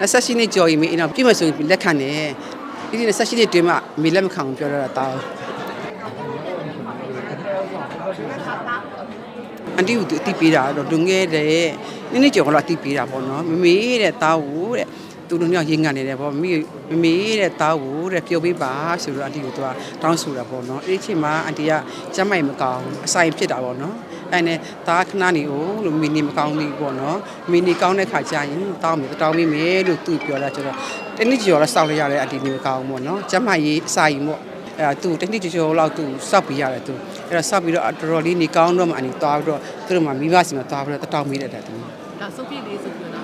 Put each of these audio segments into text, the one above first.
28နှစ်ကြော်ရင်မေအိမ်တော့ပြည့်မဆိုရင်လက်ခံတယ်ဒီဒီ28နှစ်တွင်းမှမေလက်မခံဘူးပြောတော့တာတောင်းအန်တီကိုသူအတိပေးတာတော့လူငယ်တဲ့နည်းနည်းကြော်ကတော့အတိပေးတာပေါ့နော်မမေတဲ့တားကိုတဲ့ သူတို့ညရေငတ်နေတယ်ပေါ့မမေမမေတဲ့တားကိုတဲ့ပြုတ်ပေးပါဆိုတော့အန်တီကိုသူကတောင်းဆိုတာပေါ့နော်အဲ့ဒီအချိန်မှာအန်တီကကျမ်းမိုက်မကောင်းအဆိုင်ဖြစ်တာပေါ့နော်အဲ့နဲ့တားခဏနေကိုလို့မီနီမကောင်းဘူးပေါ့နော်မီနီကောင်းတဲ့ခါကျရင်တောင်းမယ်တောင်းမိမယ်လို့သူပြောတာကျတော့တနည်းကျော်တော့စောက်လိုက်ရတယ်အန်တီနေမကောင်းဘူးပေါ့နော်ကျမ်းမိုက်ရေးအစာရင်ပေါ့အဲ့ဒါသူတနည်းကျော်လောက်သူစောက်ပြီးရတယ်သူအဲ့တော့စောက်ပြီးတော့တော်တော်လေးနေကောင်းတော့မှအန်တီသွားပြီးတော့သူတို့မှမိဘစီမှာသွားပြီးတော့တောင်းမိတယ်တဲ့သူဒါစုပ်ပြည့်လေးဆိုပြီးတော့မိတ်ဆက်ပေးခဲ့တာလို့လို့လေး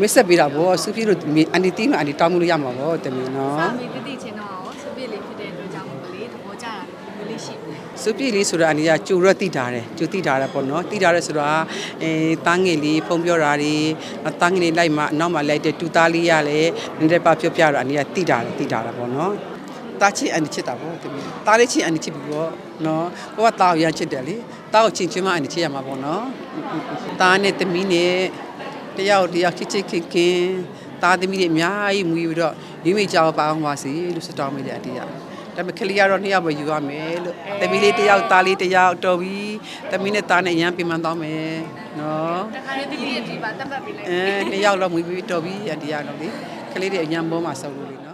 မစ်ဆက်ပေးတာဗောစုပြည့်လို့အန်တီတီးမှအန်တီတောင်းမှုလို့ရမှာဗောတမင်နော်စာမေတတိချင်းတော့စုပ်ပြည့်လေးဖြစ်တဲ့အတွက်ကြောင့်မို့လေသဘောကျတာမျိုးလေးရှိတယ်စုပြည့်လေးဆိုတာအန်တီကကြိုတော့တိထားတယ်ကြိုတိထားတယ်ပေါ့နော်တိထားတယ်ဆိုတာအဲတန်းငယ်လေးဖုံပြောတာတွေတန်းငယ်လေးလိုက်မှအနောက်မှလိုက်တဲ့တူသားလေးရလဲနည်းနည်းပါပြောပြတော့အန်တီကတိထားတယ်တိထားတာပေါ့နော်တာချစ်အန်တီချစ်တာဗောတမင်တားလေးချစ်အန်တီချစ်ပြီဗောနော်ကိုကတားကိုရမ်းချစ်တယ်လေတားကိုချင်းချင်းမှအန်တီချစ်ရမှာဗောနော်တားနဲ့တမီးနဲ့ တယောက်တယောက်ချစ်ချစ်ခင်ခင်သားသမီးတွေအများကြီးမူပြီးတော့မိမိကြောက်ပါအောင်ပါစေလို့စတောင်းမိတဲ့အတေးရဒါပေမဲ့ကလေးကတော့နှစ်ယောက်ပဲယူရမယ်လို့သမီးလေးတစ်ယောက်သားလေးတစ်ယောက်တော်ပြီသမီးနဲ့သားနဲ့အရန်ပြင်ပန်းတော့မယ်နော်တခါလေးတတိယဒီပါတက်ပတ်ပေးလိုက်အဲနှစ်ယောက်တော့မူပြီးတော်ပြီအတေးရတော့လေကလေးတွေအရန်ပေါ်မှာဆောက်လို့လေ